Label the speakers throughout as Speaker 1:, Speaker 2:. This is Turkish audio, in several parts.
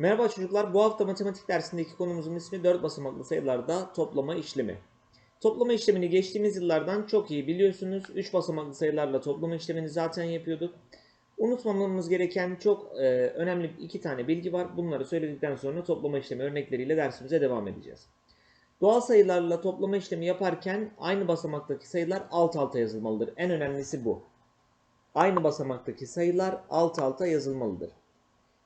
Speaker 1: Merhaba çocuklar. Bu hafta matematik dersindeki konumuzun ismi 4 basamaklı sayılarda toplama işlemi. Toplama işlemini geçtiğimiz yıllardan çok iyi biliyorsunuz. 3 basamaklı sayılarla toplama işlemini zaten yapıyorduk. Unutmamamız gereken çok e, önemli iki tane bilgi var. Bunları söyledikten sonra toplama işlemi örnekleriyle dersimize devam edeceğiz. Doğal sayılarla toplama işlemi yaparken aynı basamaktaki sayılar alt alta yazılmalıdır. En önemlisi bu. Aynı basamaktaki sayılar alt alta yazılmalıdır.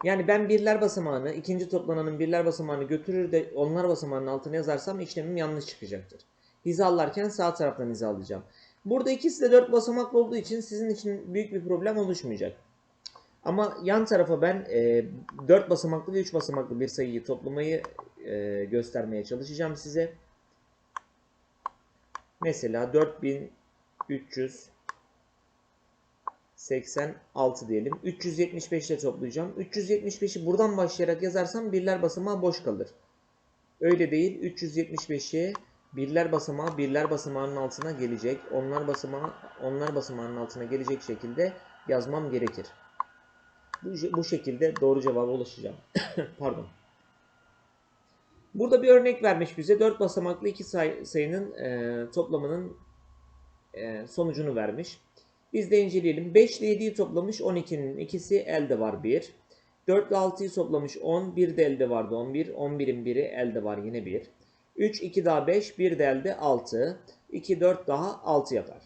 Speaker 1: Yani ben birler basamağını, ikinci toplananın birler basamağını götürür de onlar basamağının altına yazarsam işlemim yanlış çıkacaktır. Hizalarken sağ taraftan hizalayacağım. Burada ikisi de 4 basamaklı olduğu için sizin için büyük bir problem oluşmayacak. Ama yan tarafa ben e, 4 basamaklı ve 3 basamaklı bir sayıyı toplamayı e, göstermeye çalışacağım size. Mesela 4300 86 diyelim. 375 ile toplayacağım. 375'i buradan başlayarak yazarsam birler basamağı boş kalır. Öyle değil. 375'i birler basamağı birler basamağının altına gelecek. Onlar basamağı onlar basamağının altına gelecek şekilde yazmam gerekir. Bu, bu şekilde doğru cevaba ulaşacağım. Pardon. Burada bir örnek vermiş bize. 4 basamaklı iki say sayının e, toplamının e, sonucunu vermiş. Biz de inceleyelim. 5 ile 7'yi toplamış 12'nin ikisi elde var 1. 4 ile 6'yı toplamış 10. 1 de elde vardı 11. 11'in biri elde var yine 1. 3, 2 daha 5. 1 de elde 6. 2, 4 daha 6 yapar.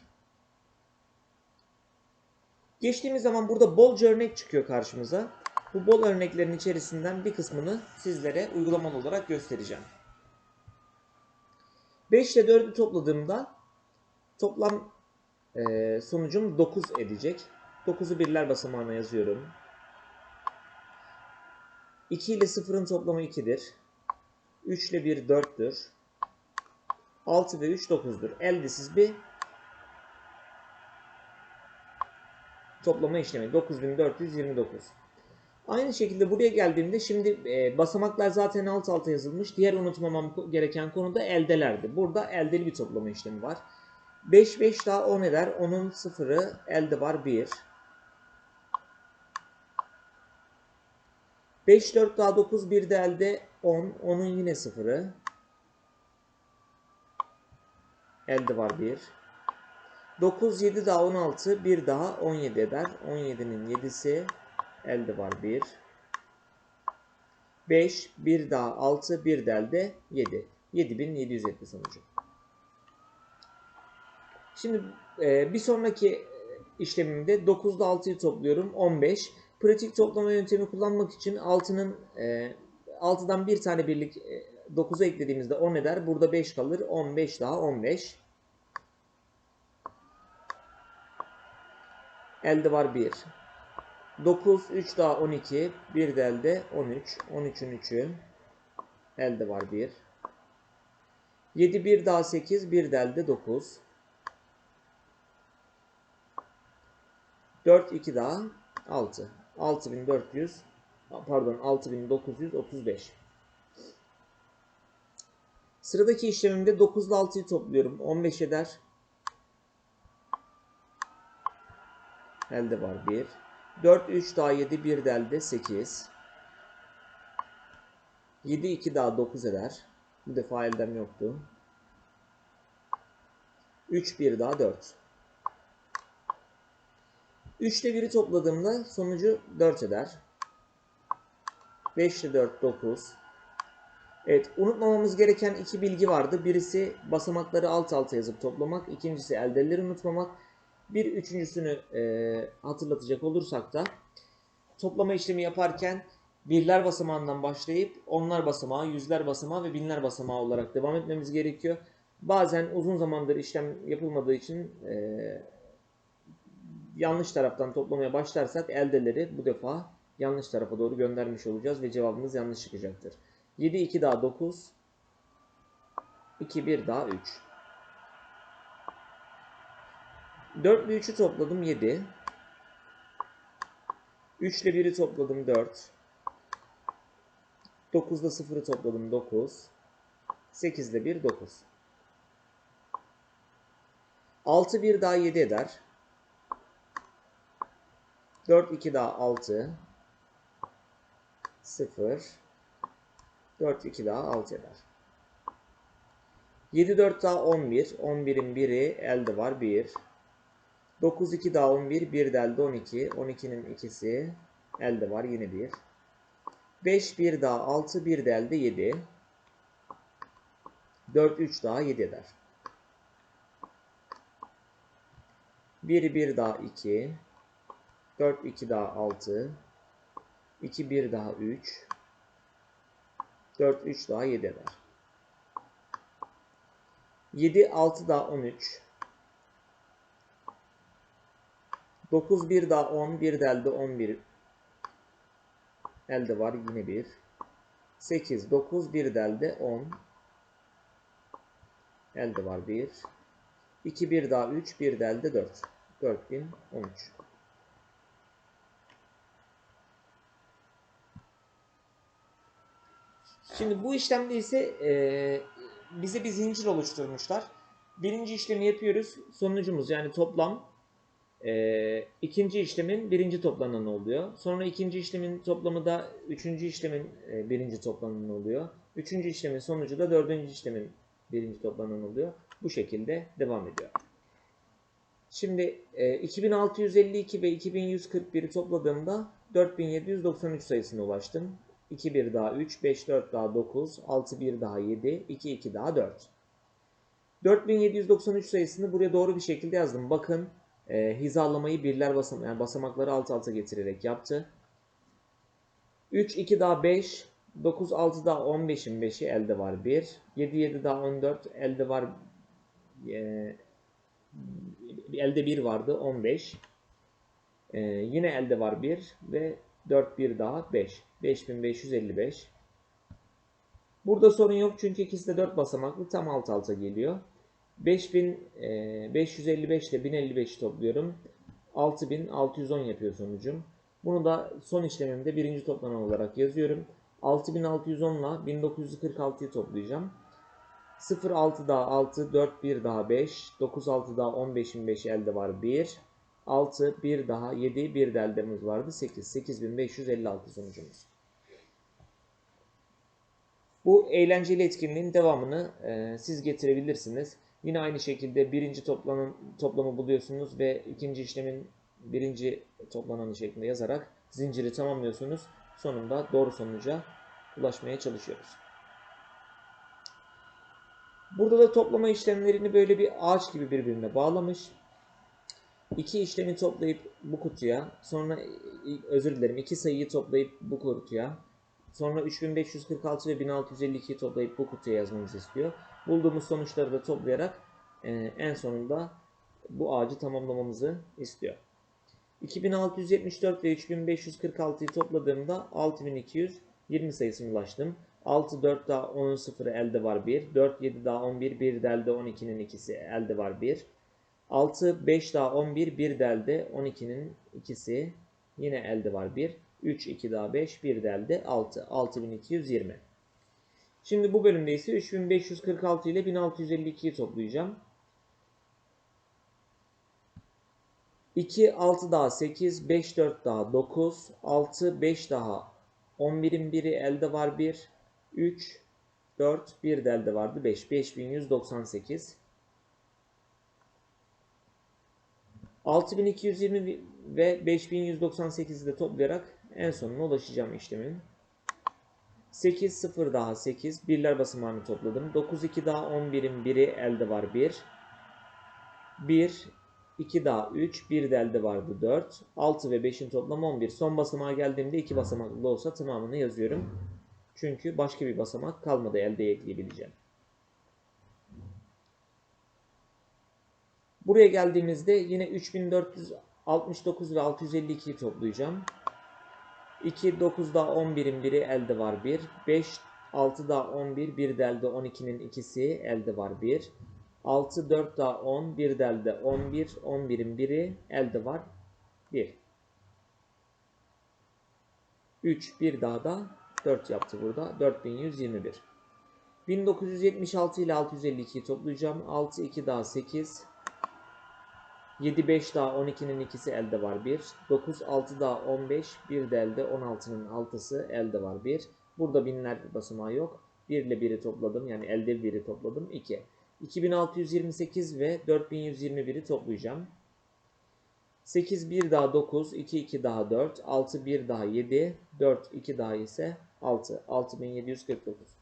Speaker 1: Geçtiğimiz zaman burada bolca örnek çıkıyor karşımıza. Bu bol örneklerin içerisinden bir kısmını sizlere uygulamalı olarak göstereceğim. 5 ile 4'ü topladığımda toplam ee, sonucum 9 edecek. 9'u birler basamağına yazıyorum. 2 ile 0'ın toplamı 2'dir. 3 ile 1 4'tür. 6 ve 3 9'dur. Eldesiz bir toplama işlemi. 9429. Aynı şekilde buraya geldiğimde şimdi e, basamaklar zaten alt alta yazılmış. Diğer unutmamam gereken konu da eldelerdi. Burada eldeli bir toplama işlemi var. 5 5 daha 10 eder. 10'un sıfırı elde var 1. 5 4 daha 9 1 de elde 10. 10'un yine sıfırı. Elde var 1. 9 7 daha 16 1 daha 17 eder. 17'nin 7'si elde var 1. 5 1 daha 6 1 de elde 7. 7770 sonucu. Şimdi e, bir sonraki işlemimde 9'da 6'yı topluyorum 15. Pratik toplama yöntemi kullanmak için 6'nın e, 6'dan bir tane birlik e, 9'a eklediğimizde 10 eder. Burada 5 kalır. 15 daha 15. Elde var 1. 9 3 daha 12. 1 de elde 13. 13'ün 3'ü. Elde var 1. 7 1 daha 8. 1 de elde 9. 4 2 daha 6. 6400 pardon 6935. Sıradaki işlemimde 9 ile 6'yı topluyorum. 15 eder. Elde var 1. 4 3 daha 7 1 de elde 8. 7 2 daha 9 eder. Bu defa eldem yoktu. 3 1 daha 4. 3'te 1'i topladığımda sonucu 4 eder. 5 ile 4 9. Evet unutmamamız gereken iki bilgi vardı. Birisi basamakları alt alta yazıp toplamak. ikincisi eldeleri unutmamak. Bir üçüncüsünü e, hatırlatacak olursak da toplama işlemi yaparken birler basamağından başlayıp onlar basamağı, yüzler basamağı ve binler basamağı olarak devam etmemiz gerekiyor. Bazen uzun zamandır işlem yapılmadığı için e, yanlış taraftan toplamaya başlarsak eldeleri bu defa yanlış tarafa doğru göndermiş olacağız ve cevabımız yanlış çıkacaktır. 7 2 daha 9 2 1 daha 3 4 ile 3'ü topladım 7 3 ile 1'i topladım 4 9 ile 0'ı topladım 9 8 ile 1 9 6 1 daha 7 eder 4 2 daha 6 0 4 2 daha 6 eder. 7 4 daha 11. 11'in biri elde var 1. 9 2 daha 11. 1 de elde 12. 12'nin ikisi elde var yine 1. 5 1 daha 6. 1 de elde 7. 4 3 daha 7 eder. 1 1 daha 2. 4 2 daha 6. 2 1 daha 3. 4 3 daha 7 eder. 7 6 daha 13. 9 1 daha 10. 1 de elde 11. Elde var yine 1. 8 9 1 de elde 10. Elde var 1. 2 1 daha 3. 1 de elde 4. 4013. Şimdi bu işlemde ise e, bize bir zincir oluşturmuşlar. Birinci işlemi yapıyoruz. Sonucumuz yani toplam e, ikinci işlemin birinci toplananı oluyor. Sonra ikinci işlemin toplamı da üçüncü işlemin e, birinci toplananı oluyor. Üçüncü işlemin sonucu da dördüncü işlemin birinci toplananı oluyor. Bu şekilde devam ediyor. Şimdi e, 2652 ve 2141'i topladığımda 4793 sayısına ulaştım. 2 1 daha 3, 5 4 daha 9, 6 1 daha 7, 2 2 daha 4. 4793 sayısını buraya doğru bir şekilde yazdım. Bakın e, hizalamayı birler basam yani basamakları alt alta getirerek yaptı. 3 2 daha 5, 9 6 daha 15'in 5'i elde var 1. 7 7 daha 14 elde var e, elde 1 vardı 15. E, yine elde var 1 ve 4 1 daha 5. 5555. Burada sorun yok çünkü ikisi de 4 basamaklı tam alt alta geliyor. 5555 ile 1055'i topluyorum. 6610 yapıyor sonucum. Bunu da son işlemimde birinci toplanan olarak yazıyorum. 6610 ile 1946'yı toplayacağım. 0 6 daha 6, 4 1 daha 5, 9 6 daha 15'in 5'i elde var 1. 6, 1 daha 7, 1 de eldemiz vardı 8. 8556 sonucumuz. Bu eğlenceli etkinliğin devamını e, siz getirebilirsiniz. Yine aynı şekilde birinci toplanın, toplamı buluyorsunuz ve ikinci işlemin birinci toplananı şeklinde yazarak zinciri tamamlıyorsunuz. Sonunda doğru sonuca ulaşmaya çalışıyoruz. Burada da toplama işlemlerini böyle bir ağaç gibi birbirine bağlamış. İki işlemi toplayıp bu kutuya, sonra özür dilerim iki sayıyı toplayıp bu kutuya, sonra 3546 ve 1652'yi toplayıp bu kutuya yazmamızı istiyor. Bulduğumuz sonuçları da toplayarak e, en sonunda bu ağacı tamamlamamızı istiyor. 2674 ve 3546'yı topladığımda 6220 sayısına ulaştım. 6 4 daha 10'un sıfırı elde var 1. 4 7 daha 11 1 delde 12'nin ikisi elde var 1. 6 5 daha 11 1 delde 12'nin ikisi yine elde var 1. 3 2 daha 5 1 delde 6 6220. Şimdi bu bölümde ise 3546 ile 1652'yi toplayacağım. 2 6 daha 8 5 4 daha 9 6 5 daha 11'in biri elde var 1 3 4 1 de elde vardı 5 5198 6220 ve 5198'i de toplayarak en sonuna ulaşacağım işlemin. 8 0 daha 8 birler basamağını topladım. 9 2 daha 11'in biri elde var 1. 1 2 daha 3 1 de elde vardı 4. 6 ve 5'in toplamı 11. Son basamağa geldiğimde 2 basamaklı olsa tamamını yazıyorum. Çünkü başka bir basamak kalmadı elde ekleyebileceğim. Buraya geldiğimizde yine 3469 ve 652'yi toplayacağım. 2, 9 daha 11'in biri elde var 1. 5, 6 daha 11, 1 de elde 12'nin ikisi elde var 1. 6, 4 daha 10, 1 de elde 11, 11'in biri elde var 1. 3, 1 daha da 4 yaptı burada. 4121. 1976 ile 652'yi toplayacağım. 6, 2 daha 8. 7 5 daha 12'nin ikisi elde var 1. 9 6 daha 15 bir de elde 16'nın 6'sı elde var 1. Burada binler basamağı yok. 1 ile 1'i topladım yani elde 1'i topladım 2. 2628 ve 4121'i toplayacağım. 8 1 daha 9, 2 2 daha 4, 6 1 daha 7, 4 2 daha ise 6. 6749.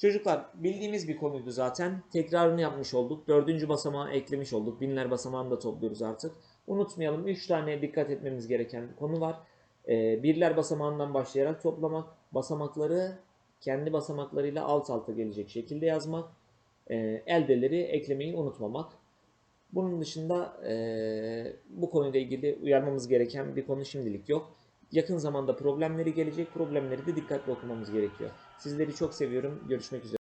Speaker 1: Çocuklar bildiğimiz bir konuydu zaten. Tekrarını yapmış olduk. Dördüncü basamağı eklemiş olduk. Binler basamağını da topluyoruz artık. Unutmayalım 3 tane dikkat etmemiz gereken konu var. Ee, birler basamağından başlayarak toplamak. Basamakları kendi basamaklarıyla alt alta gelecek şekilde yazmak. Ee, eldeleri eklemeyi unutmamak. Bunun dışında eee, bu konuyla ilgili uyarmamız gereken bir konu şimdilik yok. Yakın zamanda problemleri gelecek. Problemleri de dikkatli okumamız gerekiyor. Sizleri çok seviyorum. Görüşmek üzere.